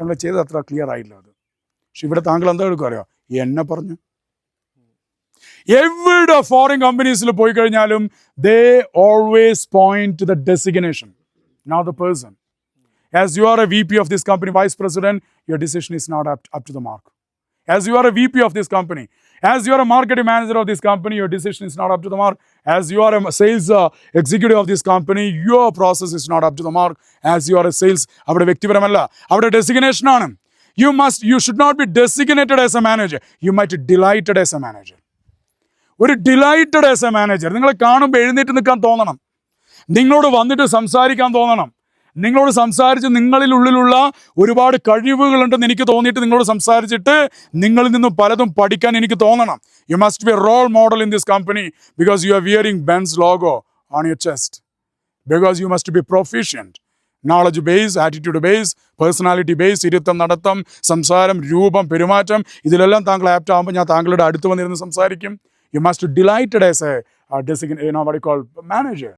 താങ്കൾ ചെയ്തത് അത്ര ക്ലിയർ ആയില്ല അത്. പക്ഷെ ഇവിടെ താങ്കൾ എന്താ എടുക്കും അറിയോ? എന്നെ പറഞ്ഞു. എവിടെ ഫോറിൻ കമ്പനീസിൽ പോയി കഴിഞ്ഞാലും they always point to the designation not the person as you are a V P of this company vice president your decision is not up to the mark as you are a VP of this company, as you are a marketing manager of this company, your decision is not up to the mark. As you are a sales uh, executive of this company, your process is not up to the mark. As you are a sales, അവിടെ വ്യക്തിപരമല്ല അവിടെ designation ആണ് you must you should not be as a manager. You might be delighted as a manager. ഒരു delighted as a manager നിങ്ങളെ കാണുമ്പോൾ എഴുന്നേറ്റ് നിൽക്കാൻ തോന്നണം നിങ്ങളോട് വന്നിട്ട് സംസാരിക്കാൻ തോന്നണം നിങ്ങളോട് സംസാരിച്ച് നിങ്ങളിൽ ഉള്ളിലുള്ള ഒരുപാട് കഴിവുകളുണ്ടെന്ന് എനിക്ക് തോന്നിയിട്ട് നിങ്ങളോട് സംസാരിച്ചിട്ട് നിങ്ങളിൽ നിന്നും പലതും പഠിക്കാൻ എനിക്ക് തോന്നണം. You must be a role model in this company because you are wearing Benz logo on your chest because you must be proficient knowledge base attitude base personality base ഇരുത്തം നടത്തം സംസാരം രൂപം പെരുമാറ്റം ഇതിലെല്ലാം താങ്കൾ ആപ്റ്റ് ആകുമ്പോൾ ഞാൻ താങ്കളുടെ അടുത്ത് വന്നിരുന്ന് സംസാരിക്കും. You must delighted as a design call manager